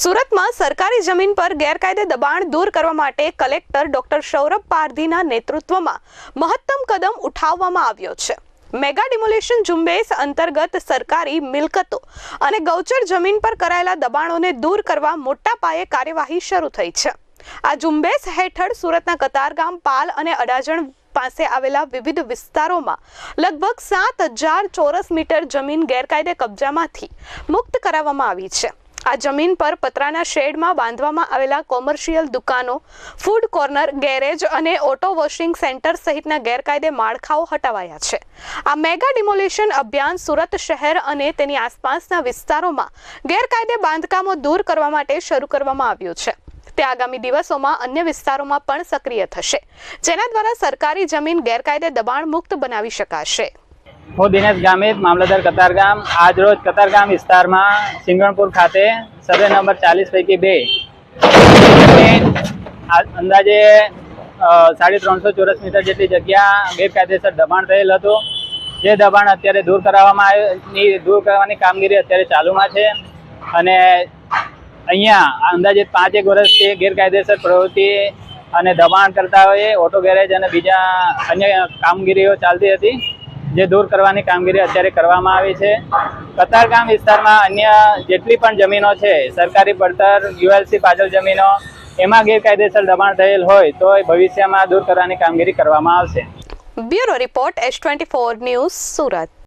સુરતમાં સરકારી જમીન પર ગેરકાયદે દબાણ દૂર કરવા માટે કલેક્ટર ડોક્ટર સૌરભ પારધીના નેતૃત્વમાં મહત્તમ કદમ ઉઠાવવામાં આવ્યો છે. મેગા ડિમોલેશન ઝુંબેશ અંતર્ગત સરકારી મિલકતો અને ગૌચર જમીન પર કરાયેલા દબાણોને દૂર કરવા મોટા પાયે કાર્યવાહી શરૂ થઈ છે. આ ઝુંબેશ હેઠળ સુરતના કતારગામ, પાલ અને અડાજણ પાસે આવેલા વિવિધ વિસ્તારોમાં લગભગ સાત હજાર ચોરસ મીટર જમીન ગેરકાયદે કબજામાંથી મુક્ત કરાવવામાં આવી છે. આ જમીન પર પતરાના શેડમાં બાંધવામાં આવેલા કોમર્શિયલ દુકાનો, ફૂડ કોર્નર, ગેરેજ અને ઓટો વોશિંગ સેન્ટર સહિતના ગેરકાયદે માળખાઓ હટાવાયા છે. આ મેગા ડિમોલેશન અભિયાન સુરત શહેર અને તેની આસપાસના વિસ્તારોમાં ગેરકાયદે બાંધકામો દૂર કરવા માટે શરૂ કરવામાં આવ્યું છે. તે આગામી દિવસોમાં અન્ય વિસ્તારોમાં પણ સક્રિય થશે, જેના દ્વારા સરકારી જમીન ગેરકાયદે દબાણ મુક્ત બનાવી શકાશે. હું દિનેશ ગામિત, મામલતદાર કતારગામ. આજ રોજ કતારગામ વિસ્તારમાં સિંગણપુર ખાતે સર્વે નંબર ચાલીસ પૈકી બે. અંદાજે સાડી ત્રણસો ચોરસ મીટર જેટલી જગ્યા ગેરકાયદેસર દબાણ થયેલ હતું. જે દબાણ અત્યારે દૂર કરાવવામાં આવ્યું દૂર કરવાની કામગીરી અત્યારે ચાલુમાં છે. અને અહીંયા અંદાજે પાંચેક વર્ષથી ગેરકાયદેસર પ્રવૃત્તિ અને દબાણ કરતા હોય ઓટો ગેરેજ અને બીજા અન્ય કામગીરીઓ ચાલતી હતી. જે દૂર કરવાની કામગીરી અત્યારે કરવામાં આવી છે. કતારગામ વિસ્તારમાં અન્ય જેટલી પણ જમીનો છે, સરકારી પડતર યુએલસી પાછળ જમીનો, એમાં ગેરકાયદેસર દબાણ થયેલ હોય તો ભવિષ્યમાં દૂર કરવાની કામગીરી કરવામાં આવશે. Bureau report S twenty four news Surat.